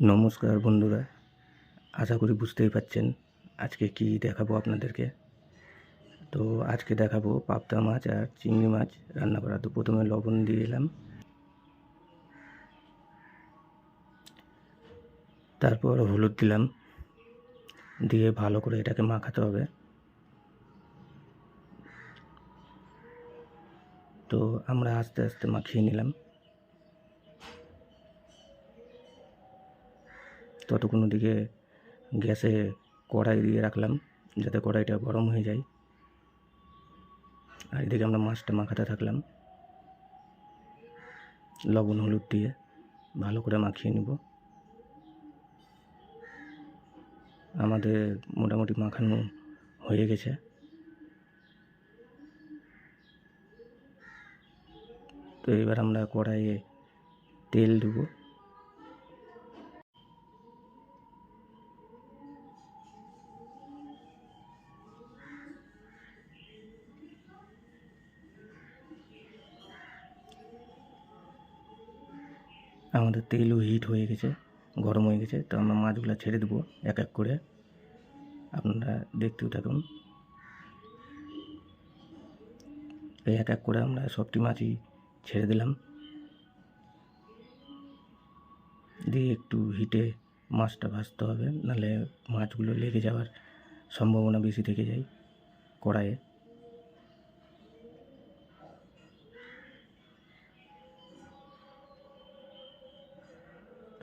নমস্কার বন্ধুরা, আশা করি বুঝতেই পাচ্ছেন আজকে কি দেখাবো আপনাদেরকে। তো আজকে দেখাবো পাবদা মাছ আর চিংড়ি মাছ রান্না করা। তো প্রথমে লবণ দিয়ে এলাম। তারপর হলুদ দিলাম। দিয়ে ভালো করে এটাকে মাখাতে হবে। তো আমরা আস্তে আস্তে মাখিয়ে নিলাম। ততক্ষণ দিকে গ্যাসে কড়াই দিয়ে রাখলাম, যাতে কড়াইটা গরম হয়ে যায়। আর এদিকে আমরা মাছটা মাখাতে থাকলাম। লবণ, হলুদ দিয়ে ভালো করে মাখিয়ে নেব। আমাদের মোটামুটি মাখানো হয়ে গেছে। তো এবার আমরা কড়াইয়ে তেল দেবো। আমাদের তেলও হিট হয়ে গেছে, গরম হয়ে গেছে, তো আমরা মাছগুলো ছেড়ে দেবো এক এক করে। আপনারা দেখতেও থাকুন। এই এক এক করে আমরা সবটি মাছই ছেড়ে দিলাম। দিয়ে একটু হিটে মাছটা ভাজতে হবে, নাহলে মাছগুলো লেগে যাওয়ার সম্ভাবনা বেশি থেকে যায় কড়াইয়ে।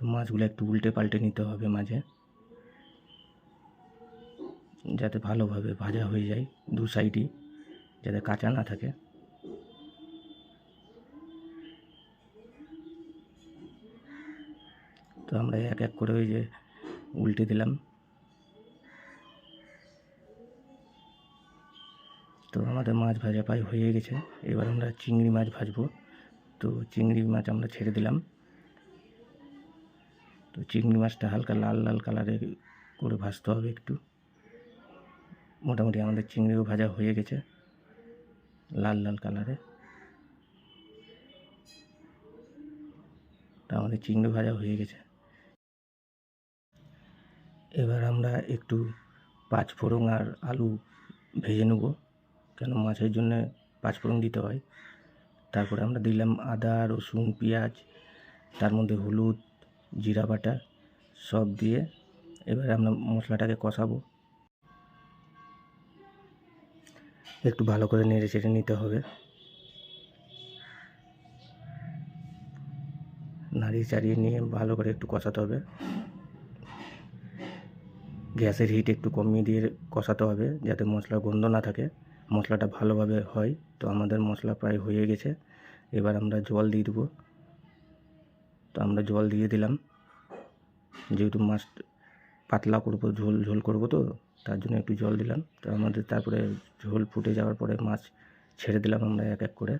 মাছগুলো একটু উল্টে পাল্টে নিতে হবে মাঝে। যাতে ভালোভাবে ভাজা হয়ে যায় দু সাইডই যাতে কাঁচা না থাকে। তো আমরা এক এক করে ওই যে উল্টে দিলাম। তো আমাদের মাছ ভাজা প্রায় হয়ে গেছে। এবার আমরা চিংড়ি মাছ ভাজবো। তো চিংড়ি মাছ আমরা ছেড়ে দিলাম। তো চিংড়ি মাছটা হালকা লাল লাল কালারে করে ভাজতে হবে একটু। মোটামুটি আমাদের চিংড়িও ভাজা হয়ে গেছে, লাল লাল কালারে তা আমাদের চিংড়ি ভাজা হয়ে গেছে। এবার আমরা একটু পাঁচ ফোড়ন আর আলু ভেজে নেব, কেন মাছের জন্য পাঁচ ফোড়ন দিতে হয়। তারপরে আমরা দিলাম আদা, রসুন, পেঁয়াজ, তার মধ্যে হলুদ জিরা বাটা সব দিয়ে এবার আমরা মশলাটাকে কষাবো। একটু ভালো করে নেড়ে চেড়ে নিতে হবে। নাড়িয়ে চাড়িয়ে নিয়ে ভালো করে একটু কষাতে হবে। গ্যাসের হিট একটু কমিয়ে দিয়ে কষাতে হবে যাতে মশলার গন্ধ না থাকে। মশলাটা ভালোভাবে হয়, তো আমাদের মশলা প্রায় হয়ে গেছে। এবার আমরা জল দিয়ে দেবো। তো আমরা জল দিয়ে দিলাম। যেহেতু মাছ পাতলা করব, ঝোল ঝোল করব তো, তার জন্য একটু জল দিলাম। তো আমাদের তারপরে ঝোল ফুটে যাওয়ার পরে মাছ ছেড়ে দিলাম আমরা এক এক করে।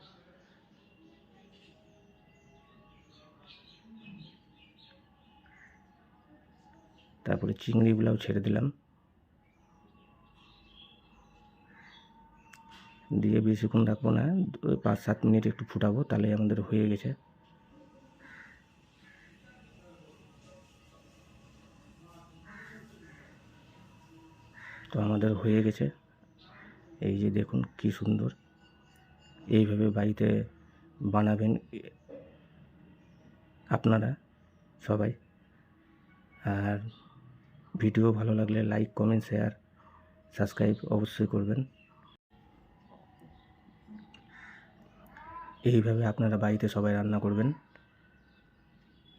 তারপরে চিংড়িগুলাও ছেড়ে দিলাম। দিয়ে বেশিক্ষণ রাখব না, পাঁচ সাত মিনিট একটু ফুটাবো তাহলে আমাদের হয়ে গেছে। তো আমাদের হয়ে গেছে। এই যে দেখুন কি সুন্দর। এইভাবে বাড়িতে বানাবেন আপনারা সবাই। আর ভিডিও ভালো লাগলে লাইক, কমেন্ট, শেয়ার, সাবস্ক্রাইব অবশ্যই করবেন। এইভাবে আপনারা বাড়িতে সবাই রান্না করবেন।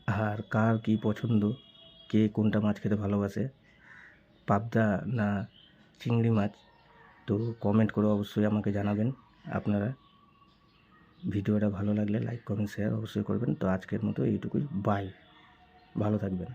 আর কার কী পছন্দ, কে কোনটা মাছ খেতে ভালোবাসে, পাবদা না চিংড়ি মাছ, তো কমেন্ট করে অবশ্যই আমাকে জানাবেন আপনারা। ভিডিওটা ভালো লাগলে লাইক কমেন্ট শেয়ার অবশ্যই করবেন। তো আজকের মতো এইটুকুই। বাই ভালো থাকবেন।